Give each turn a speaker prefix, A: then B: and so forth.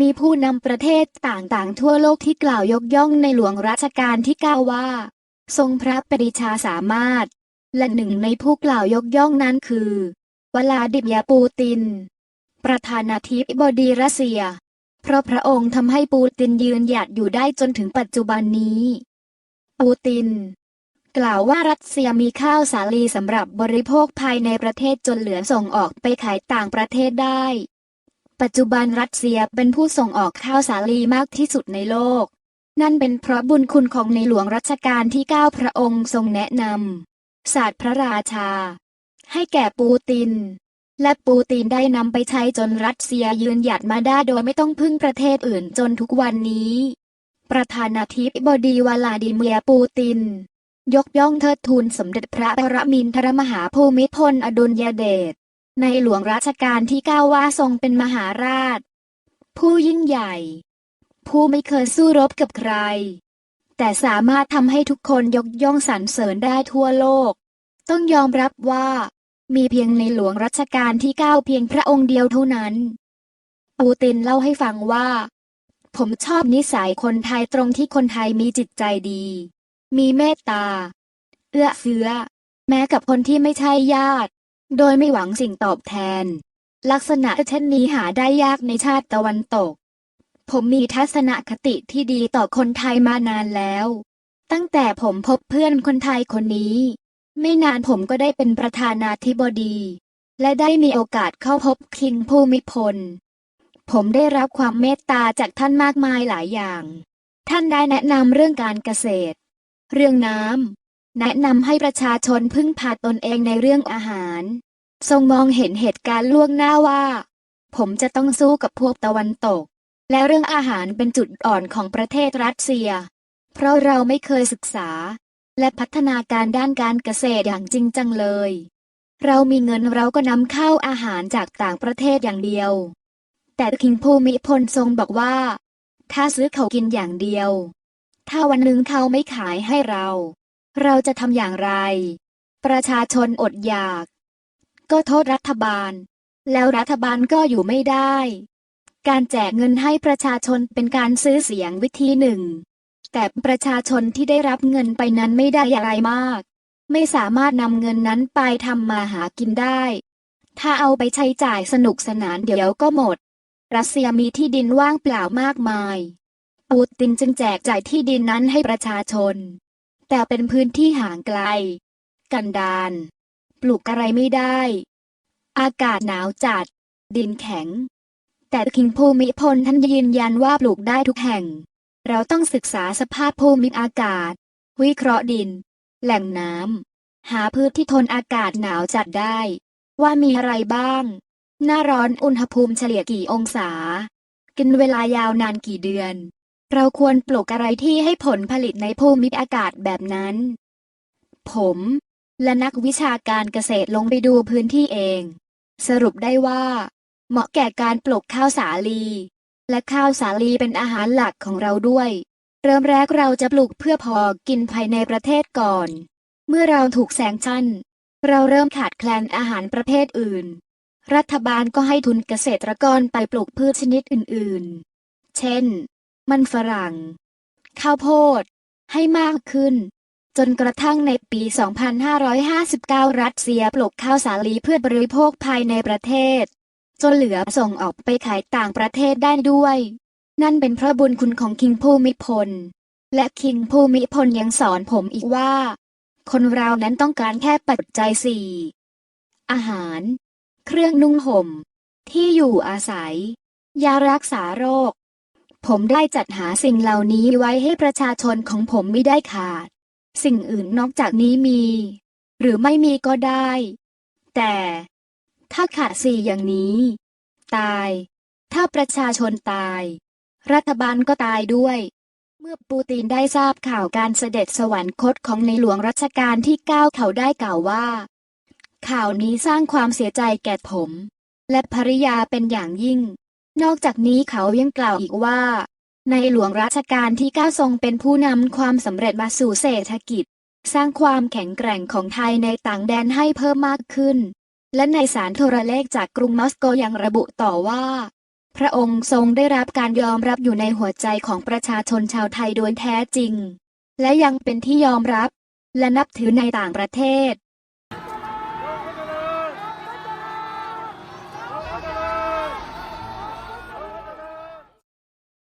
A: มีผู้นำประเทศต่างๆ ทั่วโลกที่กล่าวยกย่องในหลวงรัชกาลที่ 9 ว่า ทรงพระปรีชาสามารถ และหนึ่งในผู้กล่าวยกย่องนั้นคือ วลาดิเมียร์ปูติน ประธานาธิบดีรัสเซีย เพราะพระองค์ทำให้ปูตินยืนหยัดอยู่ได้จนถึงปัจจุบันนี้ ปูติน กล่าวว่ารัสเซียมีข้าวสาลีสำหรับบริโภคภายในประเทศจนเหลือส่งออกไปขายต่างประเทศได้ ปัจจุบันรัสเซียเป็นผู้ส่งออกข้าวสาลีมากที่สุดในโลก นั่นเป็นเพราะบุญคุณของในหลวงรัชกาลที่ 9 พระองค์ทรงแนะนำศาสตร์พระราชา ให้แก่ปูติน และปูตินได้นำไปใช้จนรัสเซียยืนหยัดมาได้โดยไม่ต้องพึ่งประเทศอื่นจนทุกวันนี้ ประธานาธิบดีวลาดิเมียร์ปูติน ยกย่องเทิดทูนสมเด็จพระปรมินทรมหาภูมิพลอดุลยเดช ในหลวงรัชกาลที่9ว่าทรงเป็นมหาราช ผู้ยิ่งใหญ่ ผู้ไม่เคยสู้รบกับใคร แต่สามารถทำให้ทุกคนยกย่องสรรเสริญได้ทั่วโลก ต้องยอมรับว่า มีเพียงในหลวงรัชกาลที่9เพียงพระองค์เดียวเท่านั้น ปูตินเล่าให้ฟังว่า ผมชอบนิสัยคนไทยตรงที่คนไทยมีจิตใจดี มีเมตตา เอื้อเฟื้อ แม้กับคนที่ไม่ใช่ญาติ โดยไม่หวังสิ่งตอบแทน ลักษณะเช่นนี้หาได้ยากในชาติตะวันตก ผมมีทัศนคติที่ดีต่อคนไทยมานานแล้ว ตั้งแต่ผมพบเพื่อนคนไทยคนนี้ ไม่นานผมก็ได้เป็นประธานาธิบดี และได้มีโอกาสเข้าพบคิงภูมิพล ผมได้รับความเมตตาจากท่านมากมายหลายอย่าง ท่านได้แนะนำเรื่องการเกษตร เรื่องน้ำ แนะนำให้ประชาชนพึ่งพาตนเองในเรื่องอาหาร ทรงมองเห็นเหตุการณ์ล่วงหน้าว่า ผมจะต้องสู้กับพวกตะวันตก และเรื่องอาหารเป็นจุดอ่อนของประเทศรัสเซีย เพราะเราไม่เคยศึกษา และพัฒนาการด้านการเกษตรอย่างจริงจังเลย เรามีเงินเราก็นำเข้าอาหารจากต่างประเทศอย่างเดียว แต่คิงภูมิพลทรงบอกว่า ถ้าซื้อเขากินอย่างเดียว ถ้าวันหนึ่งเขาไม่ขายให้เรา เราจะทำอย่างไร ประชาชนอดอยาก ก็โทษรัฐบาล แล้วรัฐบาลก็อยู่ไม่ได้ การแจกเงินให้ประชาชนเป็นการซื้อเสียงวิธีหนึ่ง แต่ประชาชนที่ได้รับเงินไปนั้นไม่ได้อะไรมาก ไม่สามารถนำเงินนั้นไปทำมาหากินได้ ถ้าเอาไปใช้จ่ายสนุกสนานเดี๋ยวก็หมด รัสเซียมีที่ดินว่างเปล่ามากมายปูตินจึงแจกจ่ายที่ดินนั้นให้ประชาชน แต่เป็นพื้นที่ห่างไกล กันดารปลูกอะไรไม่ได้ อากาศหนาวจัด ดินแข็ง แต่คิงภูมิพลท่านยืนยันว่าปลูกได้ทุกแห่ง เราต้องศึกษาสภาพภูมิอากาศ วิเคราะห์ดิน แหล่งน้ำหาพืชที่ทนอากาศหนาวจัดได้ ว่ามีอะไรบ้าง หน้าร้อนอุณหภูมิเฉลี่ยกี่องศา กินเวลายาวนานกี่เดือน เราควรปลูกอะไรที่ให้ผลผลิตในภูมิอากาศแบบนั้น ผม และนักวิชาการเกษตรลงไปดูพื้นที่เอง สรุปได้ว่า เหมาะแก่การปลูกข้าวสาลี และข้าวสาลีเป็นอาหารหลักของเราด้วย เริ่มแรกเราจะปลูกเพื่อพอกินภายในประเทศก่อน เมื่อเราถูกแซงชั่น เราเริ่มขาดแคลนอาหารประเภทอื่น รัฐบาลก็ให้ทุนเกษตรกรไปปลูกพืชชนิดอื่น ๆ เช่น มันฝรั่ง ข้าวโพด ให้มากขึ้น จนกระทั่งในปี 2559 รัสเซียปลูกข้าวสาลีเพื่อบริโภคภายในประเทศ จนเหลือส่งออกไปขายต่างประเทศได้ด้วย นั่นเป็นพระบุญคุณของคิงภูมิพล และคิงภูมิพลยังสอนผมอีกว่า คนเรานั้นต้องการแค่ปัจจัยสี่อาหาร เครื่องนุ่งห่ม ที่อยู่อาศัย ยารักษาโรค ผมได้จัดหาสิ่งเหล่านี้ไว้ให้ประชาชนของผมไม่ได้ขาด สิ่งอื่นนอกจากนี้มี หรือไม่มีก็ได้ แต่ถ้าขาดสี่อย่างนี้ ตาย ถ้าประชาชนตาย รัฐบาลก็ตายด้วย เมื่อปูตินได้ทราบข่าวการเสด็จสวรรคตของในหลวงรัชกาลที่เก้าเขาได้กล่าวว่า ข่าวนี้สร้างความเสียใจแก่ผม และภริยาเป็นอย่างยิ่ง นอกจากนี้เขายังกล่าวอีกว่า ในหลวงรัชกาลที่ 9 ทรงเป็นผู้นำความสำเร็จมาสู่เศรษฐกิจ สร้างความแข็งแกร่งของไทยในต่างแดนให้เพิ่มมากขึ้น และในสารโทรเลขจากกรุงมอสโกยังระบุต่อว่า พระองค์ทรงได้รับการยอมรับอยู่ในหัวใจของประชาชนชาวไทยโดยแท้จริง และยังเป็นที่ยอมรับ และนับถือในต่างประเทศ